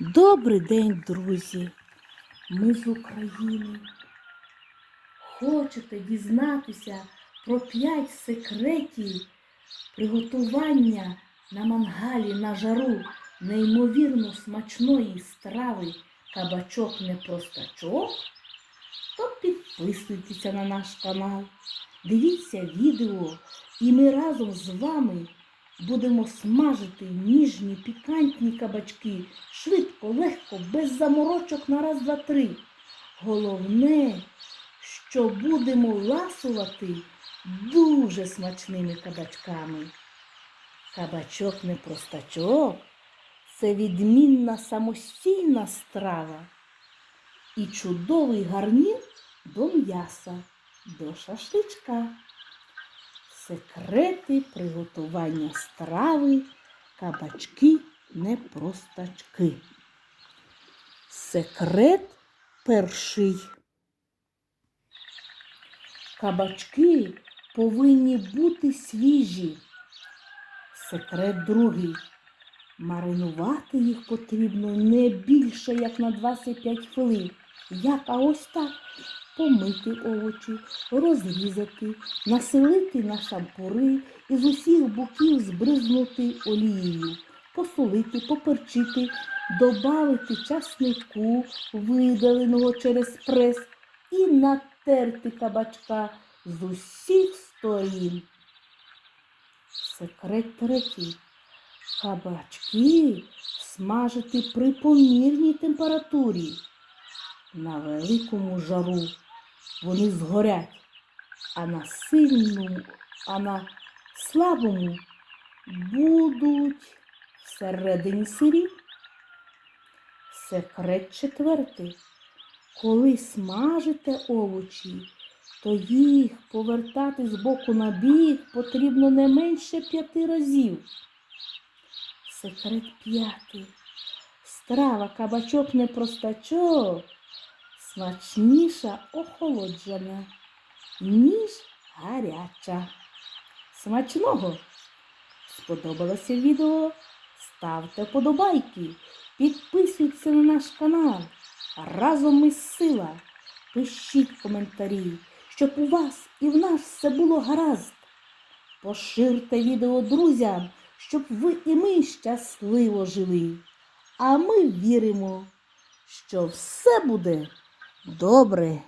Добрий день, друзі! Ми з України. Хочете дізнатися про п'ять секретів приготування на мангалі на жару неймовірно смачної страви кабачок непростачок? То підписуйтеся на наш канал, дивіться відео, і ми разом з вами будемо смажити ніжні пікантні кабачки швидко, легко, без заморочок на раз, два, три. Головне, що будемо ласувати дуже смачними кабачками. Кабачок не простачок, це відмінна самостійна страва і чудовий гарнір до м'яса, до шашличка. Секрети приготування страви кабачки непростачки. Секрет перший. Кабачки повинні бути свіжі. Секрет другий. Маринувати їх потрібно не більше, як на 25 хвилин. Як а ось так помити овочі, розрізати, населити на шампури і з усіх боків збризнути олією, посолити, поперчити, додати часнику, видаленого через прес, і натерти кабачка з усіх сторін. Секрет третій. Кабачки смажити при помірній температурі. На великому жару вони згорять, а на сильному, а на слабому будуть всередині сирі. Секрет четвертий. Коли смажите овочі, то їх повертати з боку на бік потрібно не менше п'яти разів. Секрет п'ятий. Страва кабачок не простачок, смачніша охолоджена, ніж гаряча. Смачного! Сподобалося відео? Ставте подобайки, підписуйтесь на наш канал. Разом ми сила. Пишіть коментарі, щоб у вас і в нас все було гаразд. Поширте відео друзям, щоб ви і ми щасливо жили. А ми віримо, що все буде добре.